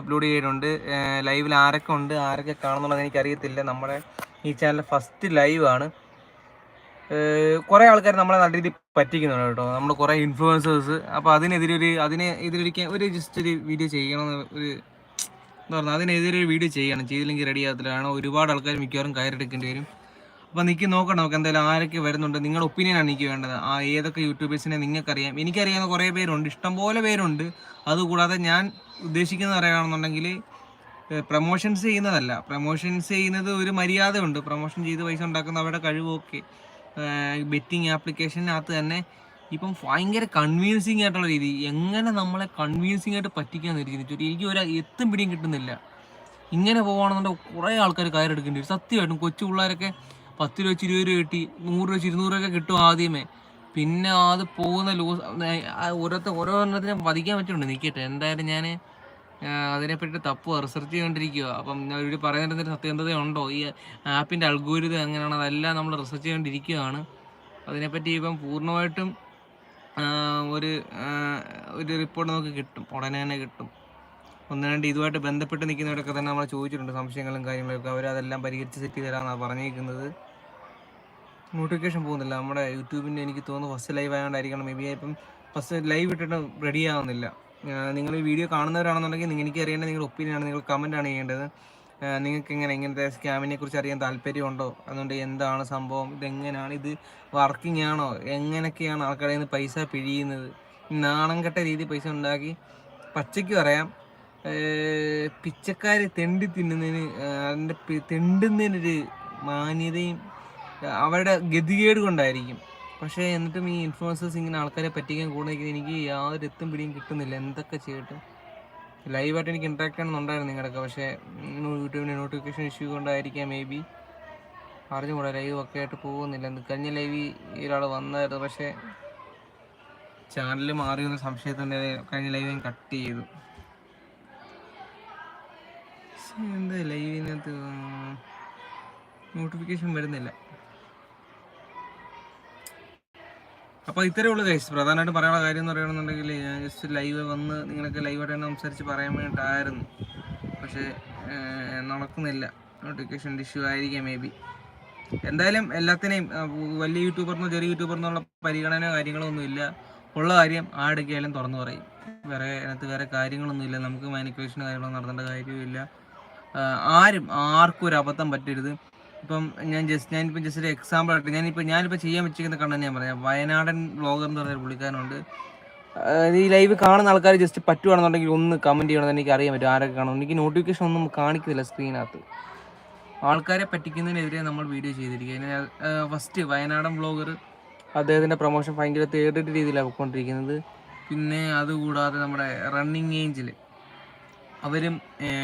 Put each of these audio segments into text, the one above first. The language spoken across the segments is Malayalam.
അപ്ലോഡ് ചെയ്തിട്ടുണ്ട്. ലൈവിൽ ആരൊക്കെ ഉണ്ട് ആരൊക്കെ കാണുന്നുള്ളത് എനിക്കറിയത്തില്ല. നമ്മുടെ ഈ ചാനൽ ഫസ്റ്റ് ലൈവ് ആണ്. കുറേ ആൾക്കാർ നമ്മളെ നല്ല രീതിയിൽ പറ്റിക്കുന്നുണ്ട് കേട്ടോ. നമ്മൾ കുറേ ഇൻഫ്ലുവൻസേഴ്സ് അപ്പോൾ അതിനെതിരെ ഒരു അതിനെ എതിരൊരിക്കാൻ ഒരു ജസ്റ്റ് ഒരു വീഡിയോ ചെയ്യണമെന്ന് ഒരു എന്താ പറയുക അതിനെതിരെ ഒരു വീഡിയോ ചെയ്യണം. ചെയ്തില്ലെങ്കിൽ റെഡി ആകത്തില്ല. കാരണം ഒരുപാട് ആൾക്കാർ മിക്കവാറും കയറെടുക്കേണ്ടി വരും. അപ്പോൾ നിൽക്കി നോക്കണം നമുക്ക് എന്തായാലും ആരൊക്കെ വരുന്നുണ്ട്. നിങ്ങളുടെ ഒപ്പീനിയനാണ് എനിക്ക് വേണ്ടത്. ആ ഏതൊക്കെ യൂട്യൂബേഴ്സിനെ നിങ്ങൾക്കറിയാം. എനിക്കറിയാവുന്ന കുറേ പേരുണ്ട്. ഇഷ്ടംപോലെ പേരുണ്ട്. അതുകൂടാതെ ഞാൻ ഉദ്ദേശിക്കുന്നത് പറയുകയാണെന്നുണ്ടെങ്കിൽ പ്രൊമോഷൻസ് ചെയ്യുന്നതല്ല. പ്രൊമോഷൻസ് ചെയ്യുന്നത് ഒരു മര്യാദയുണ്ട്. പ്രൊമോഷൻ ചെയ്ത് പൈസ ഉണ്ടാക്കുന്ന അവരുടെ കഴിവൊക്കെ ബെറ്റിംഗ് ആപ്ലിക്കേഷനകത്ത് തന്നെ ഇപ്പം ഭയങ്കര കൺവീൻസിങ് ആയിട്ടുള്ള രീതി. എങ്ങനെ നമ്മളെ കൺവീൻസിങ് ആയിട്ട് പറ്റിക്കാന്ന് ഇരിക്കുന്നു എനിക്ക് ഒരു എത്തും പിടിയും കിട്ടുന്നില്ല. ഇങ്ങനെ പോകുകയാണെന്നുണ്ടെങ്കിൽ കുറേ ആൾക്കാർ കയറെടുക്കേണ്ടി വരും. സത്യമായിട്ടും കൊച്ചു പിള്ളേരൊക്കെ പത്ത് രൂപ വെച്ച് ഇരുപത് രൂപ കിട്ടി നൂറ് രൂപ വെച്ച് ഇരുന്നൂറ് രൂപയൊക്കെ കിട്ടും ആദ്യമേ. പിന്നെ അത് പോകുന്ന ലൂസ് ഓരോരുത്തർ ഓരോരെണ്ണത്തിനും വധിക്കാൻ പറ്റുന്നുണ്ട്. നിൽക്കട്ടെ എന്തായാലും ഞാൻ അതിനെപ്പറ്റി തപ്പ് റിസർച്ച് ചെയ്തുകൊണ്ടിരിക്കുക അപ്പം അവർ പറയുന്നതിന്റെ സത്യസന്ധത ഉണ്ടോ? ഈ ആപ്പിന്റെ അൽഗോരിതം എങ്ങനെയാണ്? അതെല്ലാം നമ്മൾ റിസർച്ച് ചെയ്തുകൊണ്ടിരിക്കുകയാണ് അതിനെപ്പറ്റി ഇപ്പം പൂർണമായിട്ടും ഒരു ഒരു റിപ്പോർട്ട് നമുക്ക് കിട്ടും. ഉടനെ തന്നെ കിട്ടും. ഒന്ന് രണ്ട് ഇതുമായിട്ട് ബന്ധപ്പെട്ട് നിൽക്കുന്നവരൊക്കെ തന്നെ നമ്മൾ ചോദിച്ചിട്ടുണ്ട്. സംശയങ്ങളും കാര്യങ്ങളൊക്കെ അവരതെല്ലാം പരിഹരിച്ച് സെറ്റ് ചെയ്തു തരാമെന്നാണ് പറഞ്ഞിരിക്കുന്നത് നോട്ടിഫിക്കേഷൻ പോകുന്നില്ല. നമ്മുടെ യൂട്യൂബിന്റെ എനിക്ക് തോന്നുന്നു ഫസ്റ്റ് ലൈവ് ആയതുകൊണ്ടായിരിക്കണം മേ ബി ഇപ്പം ഫസ്റ്റ് ലൈവ് ഇട്ടിട്ട് റെഡി ആവുന്നില്ല. നിങ്ങൾ ഈ വീഡിയോ കാണുന്നവരാണെന്നുണ്ടെങ്കിൽ നിങ്ങൾ എനിക്ക് അറിയേണ്ട നിങ്ങളുടെ ഒപ്പീനിയനാണ് നിങ്ങൾ കമന്റ് ആണ് ചെയ്യേണ്ടത്. നിങ്ങൾക്ക് എങ്ങനെ ഇങ്ങനത്തെ സ്കാമിനെ കുറിച്ച് അറിയാൻ താല്പര്യമുണ്ടോ? അതുകൊണ്ട് എന്താണ് സംഭവം? ഇതെങ്ങനെയാണ് ഇത് വർക്കിംഗ് ആണോ? എങ്ങനെയൊക്കെയാണ് ആൾക്കാരിൽ നിന്ന് പൈസ പിഴിയുന്നത്? നാണം കെട്ട രീതി പൈസ ഉണ്ടാക്കി പച്ചയ്ക്ക് പറയാം. പിച്ചക്കാർ തെണ്ടി തിന്നുന്നതിന് അതിന്റെ തെണ്ടുന്നതിനൊരു മാന്യതയും അവരുടെ ഗതികേട് കൊണ്ടായിരിക്കും. പക്ഷേ എന്നിട്ടും ഈ ഇൻഫ്ലുവൻസേഴ്സ് ഇങ്ങനെ ആൾക്കാരെ പറ്റിക്കാൻ കൂടെ എനിക്ക് യാതൊരു എത്തും പിടിയും കിട്ടുന്നില്ല. എന്തൊക്കെ ചെയ്തിട്ട്. ലൈവായിട്ട് എനിക്ക് ഇൻട്രാക്ട് ചെയ്യണമെന്നുണ്ടായിരുന്നു നിങ്ങളുടെയൊക്കെ. പക്ഷേ യൂട്യൂബിന്റെ നോട്ടിഫിക്കേഷൻ ഇഷ്യൂ കൊണ്ടായിരിക്കാം മേ ബി അറിഞ്ഞുകൂടാ ലൈവ് ഒക്കെ ആയിട്ട് പോകുന്നില്ല. കഴിഞ്ഞ ലൈവ് ഒരാൾ വന്നായിരുന്നു. പക്ഷേ ചാനൽ മാറിയെന്ന സംശയത്തിന്റെ കഴിഞ്ഞ ലൈവ് ഞാൻ കട്ട് ചെയ്തു. എന്താ ലൈവിനകത്ത് നോട്ടിഫിക്കേഷൻ വരുന്നില്ല. അപ്പോൾ ഇത്രയേ ഉള്ളൂ ഗൈസ് പ്രധാനമായിട്ട് പറയാനുള്ള കാര്യം എന്ന് പറയുകയാണെന്നുണ്ടെങ്കിൽ ഞാൻ ജസ്റ്റ് ലൈവ് വന്ന് നിങ്ങളൊക്കെ ലൈവായിട്ട് തന്നെ സംസാരിച്ച് പറയാൻ വേണ്ടിയിട്ടായിരുന്നു. പക്ഷേ നടക്കുന്നില്ല. നോട്ടിഫിക്കേഷൻ ഇഷ്യൂ ആയിരിക്കാം മേ ബി എന്തായാലും എല്ലാത്തിനെയും വലിയ യൂട്യൂബറിനോ ചെറിയ യൂട്യൂബറിനുള്ള പരിഗണന കാര്യങ്ങളൊന്നും ഇല്ല. ഉള്ള കാര്യം ആടൊക്കെയായാലും തുറന്നു പറയും. വേറെ അതിനകത്ത് വേറെ കാര്യങ്ങളൊന്നും ഇല്ല. നമുക്ക് മാനിക്കുലേഷൻ കാര്യങ്ങളൊന്നും നടത്തേണ്ട കാര്യമില്ല ആരും ആർക്കും ഒരു അബദ്ധം പറ്റരുത്. ഇപ്പം ഞാൻ ജസ്റ്റ് ഞാനിപ്പോൾ ജസ്റ്റ് ഒരു എക്സാമ്പിൾ ആയിട്ട് ഞാനിപ്പോൾ ഞാനിപ്പോൾ ചെയ്യാൻ വെച്ചിരിക്കുന്ന കണ്ടന്റ് ഞാൻ പറയാം. വയനാടൻ ബ്ലോഗർ എന്ന് പറഞ്ഞൊരു പുള്ളിക്കാരനുണ്ട്. ഈ ലൈവ് കാണുന്ന ആൾക്കാർ ജസ്റ്റ് പറ്റുവാണെന്നുണ്ടെങ്കിൽ ഒന്ന് കമന്റ് ചെയ്യണമെന്ന് എനിക്ക് അറിയാൻ പറ്റും ആരൊക്കെ കാണുന്നു എനിക്ക് നോട്ടിഫിക്കേഷൻ ഒന്നും കാണിക്കുന്നില്ല സ്ക്രീനകത്ത് ആൾക്കാരെ പറ്റിക്കുന്നതിനെതിരെ നമ്മൾ വീഡിയോ ചെയ്തിരിക്കുക. ഫസ്റ്റ് വയനാടൻ ബ്ലോഗർ അദ്ദേഹത്തിന്റെ പ്രൊമോഷൻ ഭയങ്കര തേർഡ് രീതിയിലാണ് പോയിക്കൊണ്ടിരിക്കുന്നത് പിന്നെ അതുകൂടാതെ നമ്മുടെ റണ്ണിങ് ഏഞ്ചിൽ അവരും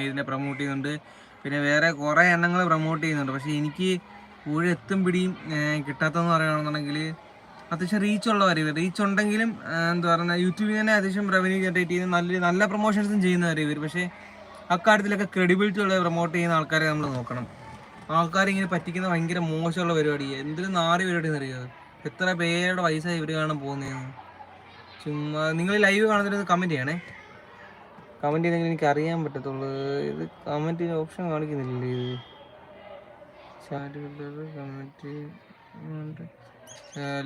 ഇതിനെ പ്രൊമോട്ട് ചെയ്യുന്നുണ്ട്. പിന്നെ വേറെ കുറേ എണ്ണങ്ങൾ പ്രൊമോട്ട് ചെയ്യുന്നുണ്ട്. പക്ഷേ എനിക്ക് ഒരു എത്തും പിടിയും കിട്ടാത്തതെന്ന് പറയുകയാണെന്നുണ്ടെങ്കിൽ അത്യാവശ്യം റീച്ച് ഉള്ളവർ റീച്ച് ഉണ്ടെങ്കിലും എന്താ പറയുക യൂട്യൂബിൽ തന്നെ അത്യാവശ്യം റവന്യൂ ജനറേറ്റ് ചെയ്യുന്ന നല്ല നല്ല പ്രൊമോഷൻസും ചെയ്യുന്നവർ ഇവർ പക്ഷേ അക്കാര്യത്തിലൊക്കെ ക്രെഡിബിലിറ്റി ഉള്ള പ്രൊമോട്ട് ചെയ്യുന്ന ആൾക്കാരെ നമ്മൾ നോക്കണം. ആൾക്കാരെ ഇങ്ങനെ പറ്റിക്കുന്ന ഭയങ്കര മോശമുള്ള പരിപാടി. എന്തൊരു നാറി പരിപാടി എന്നറിയാം? എത്ര പേരുടെ പൈസ ഇവർ കാണാൻ പോകുന്നതെന്ന് ചുമ്മാ നിങ്ങൾ ലൈവ് കാണുന്നതിന് കമന്റ് ചെയ്യണേ. കമന്റ് ചെയ്തെങ്കിൽ എനിക്ക് അറിയാൻ പറ്റത്തുള്ളൂ. ഇത് കമന്റ് ഓപ്ഷൻ കാണിക്കുന്നില്ലേ ഇത്. ചാറ്റ് കമന്റ്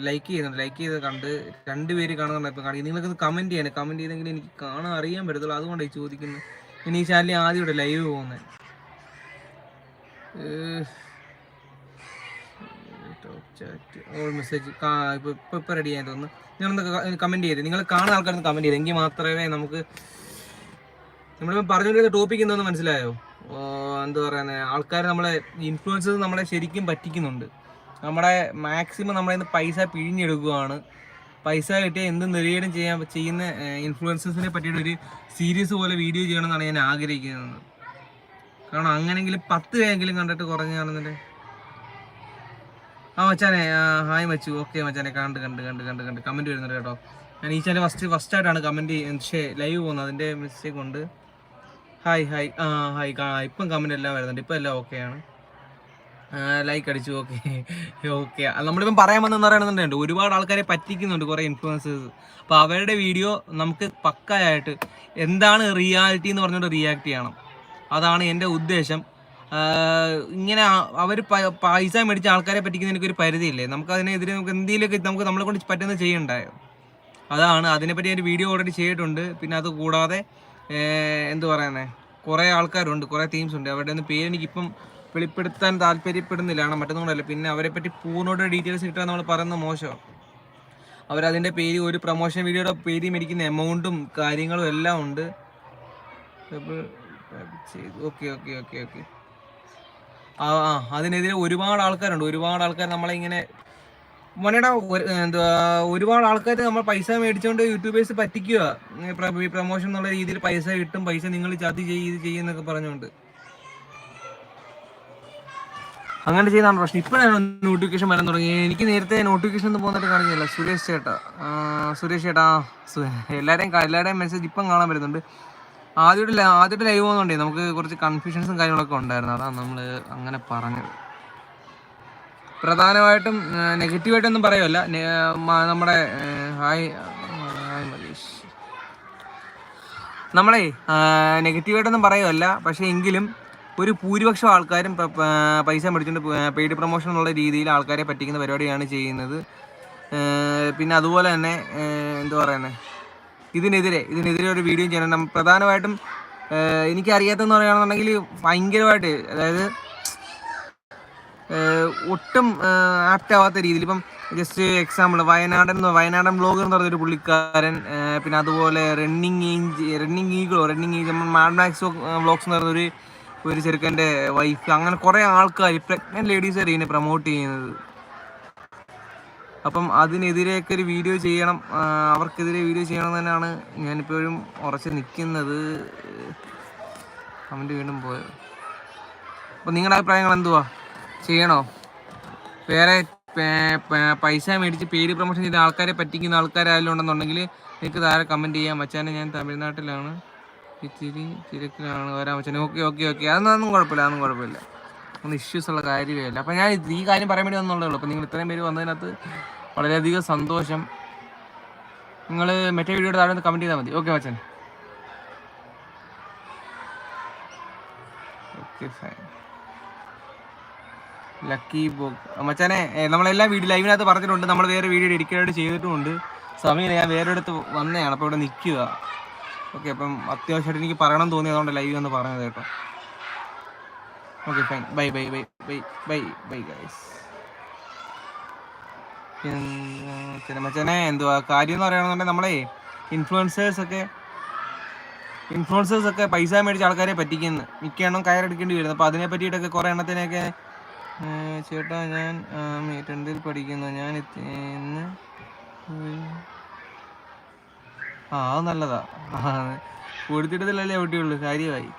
ലൈക്ക് ചെയ്യുന്നുണ്ട്. ലൈക്ക് ചെയ്ത് കണ്ട് രണ്ട് പേര് കാണുന്നുണ്ട് ഇപ്പം കാണിക്കുന്നത് നിങ്ങൾക്ക് കമന്റ് ചെയ്യണം. കമന്റ് ചെയ്തെങ്കിൽ എനിക്ക് കാണാൻ അറിയാൻ പറ്റത്തുള്ളൂ. അതുകൊണ്ടാണ് ചോദിക്കുന്നത് ഇനി ഈ ചാനലിൽ ആദ്യമായിട്ട് ലൈവ് പോകുന്നത് മെസ്സേജ് ഇപ്പോൾ ഇപ്പോൾ റെഡി ആയി തോന്നുന്നു. നിങ്ങളൊന്ന് കമന്റ് ചെയ്ത്? നിങ്ങൾ കാണുന്ന ആൾക്കാരൊന്ന് കമന്റ് ചെയ്ത്. എങ്കിൽ മാത്രമേ നമുക്ക് നമ്മളിപ്പോൾ പറഞ്ഞുകൊണ്ടിരുന്ന ടോപ്പിക് എന്താണെന്ന് മനസ്സിലായോ? എന്താ പറയുന്നത് ആൾക്കാർ നമ്മളെ ഇൻഫ്ലുവൻസസ് നമ്മളെ ശരിക്കും പറ്റിക്കുന്നുണ്ട്. നമ്മുടെ മാക്സിമം നമ്മളെ നിന്ന് പൈസ പിഴിഞ്ഞെടുക്കുകയാണ് പൈസ കിട്ടിയാൽ എന്ത് നെറിയേടും ചെയ്യാൻ ചെയ്യുന്ന ഇൻഫ്ലുവൻസസിനെ പറ്റിയിട്ട് ഒരു സീരീസ് പോലെ വീഡിയോ ചെയ്യണമെന്നാണ് ഞാൻ ആഗ്രഹിക്കുന്നത്. കാരണം അങ്ങനെങ്കിലും പത്ത് പേരെങ്കിലും കണ്ടിട്ട് കുറഞ്ഞാണെന്നിട്ട് ആ മച്ചാനെ ഹായ് മച്ചു. ഓക്കെ മച്ചാനെ കണ്ട് കണ്ട് കണ്ട് കണ്ട് കണ്ട്. കമന്റ് വരുന്നുണ്ട് കേട്ടോ. ഞാൻ ഈ ചാനൽ ഫസ്റ്റ് ഫസ്റ്റ് ആയിട്ടാണ് കമന്റ് ലൈവ് പോകുന്നത്. അതിന്റെ മിസ്റ്റേക്ക് ഉണ്ട്. ഹായ് ഹായ് ആ ഹായ് ഇപ്പം കമന്റ് എല്ലാം വരുന്നുണ്ട്. ഇപ്പം എല്ലാം ഓക്കെയാണ് ലൈക്ക് അടിച്ചു ഓക്കെ ഓക്കെ നമ്മളിപ്പം പറയാൻ വന്നെന്ന് പറയണമെന്നുണ്ട് ഒരുപാട് ആൾക്കാരെ പറ്റിക്കുന്നുണ്ട് കുറേ ഇൻഫ്ലുവൻസേഴ്സ് അപ്പോൾ അവരുടെ വീഡിയോ നമുക്ക് പക്കയായിട്ട് എന്താണ് റിയാലിറ്റി എന്ന് പറഞ്ഞുകൊണ്ട് റിയാക്ട് ചെയ്യണം. അതാണ് എന്റെ ഉദ്ദേശം. ഇങ്ങനെ അവർ പൈസ മേടിച്ച ആൾക്കാരെ പറ്റിക്കുന്നതിനൊക്കെ ഒരു പരിധിയില്ലേ? നമുക്ക് അതിനെതിരെ നമുക്ക് എന്തെങ്കിലുമൊക്കെ നമുക്ക് നമ്മളെ കൊണ്ട് പറ്റുന്നത് ചെയ്യണ്ടായോ? അതാണ്. അതിനെപ്പറ്റി ഒരു വീഡിയോ ഓൾറെഡി ചെയ്തിട്ടുണ്ട്. പിന്നെ അത് കൂടാതെ എന്ത് പറയുന്നത് കുറേ ആൾക്കാരുണ്ട് കുറേ തീംസ് ഉണ്ട്. അവരുടെ ഒന്നും പേര് എനിക്കിപ്പം വെളിപ്പെടുത്താൻ താല്പര്യപ്പെടുന്നില്ല. കാരണം മറ്റൊന്നുകൊണ്ടല്ല പിന്നെ അവരെ പറ്റി പൂർണോട് ഡീറ്റെയിൽസ് കിട്ടാൻ നമ്മൾ പറയുന്നത് മോശം. അവരതിന്റെ പേര് ഒരു പ്രൊമോഷൻ വീഡിയോയുടെ പേര് മേടിക്കുന്ന എമൗണ്ടും കാര്യങ്ങളും എല്ലാം ഉണ്ട്. ഓക്കെ ഓക്കെ ഓക്കെ ഓക്കെ ആ ആ അതിനെതിരെ ഒരുപാട് ആൾക്കാരുണ്ട്. ഒരുപാട് ആൾക്കാർ നമ്മളെ ഇങ്ങനെ മോനേടാ എന്തുവാ ഒരുപാട് ആൾക്കാർ നമ്മൾ പൈസ മേടിച്ചുകൊണ്ട് യൂട്യൂബേഴ്സ് പറ്റിക്കുക പ്രൊമോഷൻ എന്നുള്ള രീതിയിൽ പൈസ കിട്ടും പൈസ നിങ്ങൾ ചതി ചെയ്ത് ചെയ്യുന്നൊക്കെ പറഞ്ഞുകൊണ്ട് അങ്ങനെ ചെയ്താണ് പ്രശ്നം. ഇപ്പോഴാണ് നോട്ടിഫിക്കേഷൻ വരാൻ തുടങ്ങി എനിക്ക് നേരത്തെ നോട്ടിഫിക്കേഷൻ ഒന്നും പോകുന്നിട്ട് കാണുന്നില്ല സുരേഷ് ചേട്ടാ സുരേഷ് ചേട്ടാ എല്ലാവരെയും എല്ലാവരുടെയും മെസ്സേജ് ഇപ്പം കാണാൻ വരുന്നുണ്ട്. ആദ്യമായിട്ട് ആദ്യമായിട്ട് ലൈവ് പോകുന്നുണ്ടേ നമുക്ക് കുറച്ച് കൺഫ്യൂഷൻസും കാര്യങ്ങളൊക്കെ ഉണ്ടായിരുന്നു. അതാണ് നമ്മൾ അങ്ങനെ പറഞ്ഞത്. പ്രധാനമായിട്ടും നെഗറ്റീവായിട്ടൊന്നും പറയുമല്ല നമ്മുടെ ഹായ് ഹായ് മലീഷ് നമ്മളെ നെഗറ്റീവായിട്ടൊന്നും പറയുമല്ല പക്ഷേ എങ്കിലും ഒരു ഭൂരിപക്ഷം ആൾക്കാരും പൈസ മേടിച്ചുകൊണ്ട് പെയ്ഡ് പ്രൊമോഷൻ എന്നുള്ള രീതിയിൽ ആൾക്കാരെ പറ്റിക്കുന്ന പരിപാടിയാണ് ചെയ്യുന്നത്. പിന്നെ അതുപോലെ തന്നെ എന്താ പറയുന്നത് ഇതിനെതിരെ ഇതിനെതിരെ ഒരു വീഡിയോ ചെയ്യണം. പ്രധാനമായിട്ടും എനിക്കറിയാത്തതെന്ന് പറയുകയാണെന്നുണ്ടെങ്കിൽ ഭയങ്കരമായിട്ട് അതായത് ഒട്ടും ആപ്റ്റ് ആവാത്ത രീതിയിൽ. ഇപ്പം ജസ്റ്റ് എക്സാമ്പിൾ വയനാടൻ വയനാടൻ ബ്ലോഗർ എന്ന് പറഞ്ഞൊരു പുള്ളിക്കാരൻ പിന്നെ അതുപോലെ റണ്ണിങ് ഏഞ്ച് റണ്ണിങ് ഈഗിളോ റണ്ണിങ് നമ്മൾ മാഡ് മാക്സ് വ്ളോഗ്സ് എന്ന് പറഞ്ഞൊരു ഒരു ചെറുക്കന്റെ വൈഫ് അങ്ങനെ കുറേ ആൾക്കാർ പ്രഗ്നന്റ് ലേഡീസ് വരെ ഇതിനെ പ്രൊമോട്ട് ചെയ്യുന്നത്. അപ്പം അതിനെതിരെയൊക്കെ ഒരു വീഡിയോ ചെയ്യണം അവർക്കെതിരെ വീഡിയോ ചെയ്യണം തന്നെയാണ് ഞാനിപ്പോഴും ഉറച്ച് നിൽക്കുന്നത്. കമന്റ് വീണ്ടും പോയത് അപ്പം നിങ്ങളുടെ അഭിപ്രായങ്ങൾ എന്തുവാ? ചെയ്യണോ? വേറെ പൈസ മേടിച്ച് പേര് പ്രൊമോഷൻ ചെയ്ത ആൾക്കാരെ പറ്റിക്കുന്ന ആൾക്കാരായാലും ഉണ്ടെന്നുണ്ടെങ്കിൽ എനിക്ക് താഴെ കമന്റ് ചെയ്യാം. മച്ചാനെ ഞാൻ തമിഴ്നാട്ടിലാണ്. ഇച്ചിരി തിരക്കിലാണ് വരാൻ മച്ചാനെ ഓക്കെ ഓക്കെ ഓക്കെ. അതൊന്നും കുഴപ്പമില്ല അതൊന്നും കുഴപ്പമില്ല. ഒന്നും ഇഷ്യൂസ് ഉള്ള കാര്യമേ അല്ല അപ്പോൾ ഞാൻ ഈ കാര്യം പറയാൻ വേണ്ടി വന്നുള്ളൂ അപ്പോൾ നിങ്ങൾ ഇത്രയും പേര് വന്നതിനകത്ത് വളരെയധികം സന്തോഷം. നിങ്ങൾ മറ്റേ വീഡിയോയുടെ താഴെ കമന്റ് ചെയ്താൽ മതി. ഓക്കെ മച്ചാൻ ഓക്കെ ഫൈൻ. ലക്കി ബോക്ക് മച്ചാനെ നമ്മളെല്ലാം വീഡിയോ ലൈവിനകത്ത് പറഞ്ഞിട്ടുണ്ട്. നമ്മൾ വേറെ വീഡിയോ ഡെഡിക്കേറ്റ് ചെയ്തിട്ടുമുണ്ട്. സമയം ഞാൻ വേറെ അടുത്ത് വന്നതാണ്. അപ്പോൾ ഇവിടെ നിൽക്കുക ഓക്കെ അപ്പം അത്യാവശ്യമായിട്ട് എനിക്ക് പറയണം തോന്നി. അതുകൊണ്ട് ലൈവ് എന്ന് പറഞ്ഞത് കേട്ടോ. Okay fine bye bye bye bye bye bye guys പിന്നെ എന്തുവാ? കാര്യം എന്ന് പറയുകയാണെന്നുണ്ടെങ്കിൽ നമ്മളെ ഇൻഫ്ലുവൻസേഴ്സ് ഒക്കെ ഇൻഫ്ലുവൻസേഴ്സ് ഒക്കെ പൈസ മേടിച്ച ആൾക്കാരെ പറ്റിക്കുന്നു. മിക്ക എണ്ണം കയറെടുക്കേണ്ടി വരുന്നു. അപ്പോൾ അതിനെ പറ്റിയിട്ടൊക്കെ കുറേ എണ്ണത്തിനെയൊക്കെ ചേട്ടാ ഞാൻ ടെൻത്തിൽ പഠിക്കുന്നു. ഞാൻ ഇന്ന് ആ അത് നല്ലതാ. ആ, കൊടുത്തിട്ടതിലല്ലേ ഒട്ടിയുള്ളൂ കാര്യമായി.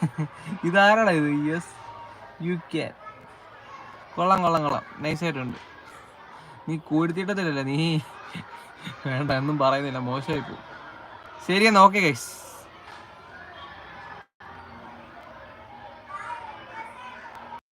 ഇതാരാണ് ഇത്? യെസ് യു കെ കൊള്ളാം കൊള്ളാം കൊള്ളാം. നൈസായിട്ടുണ്ട് നീ കൂടിത്തിട്ടത്തിലല്ലേ നീ വേണ്ട എന്നും പറയുന്നില്ല. മോശമായി പോകും ശരി എന്നാ ഓക്കെ ഗൈസ്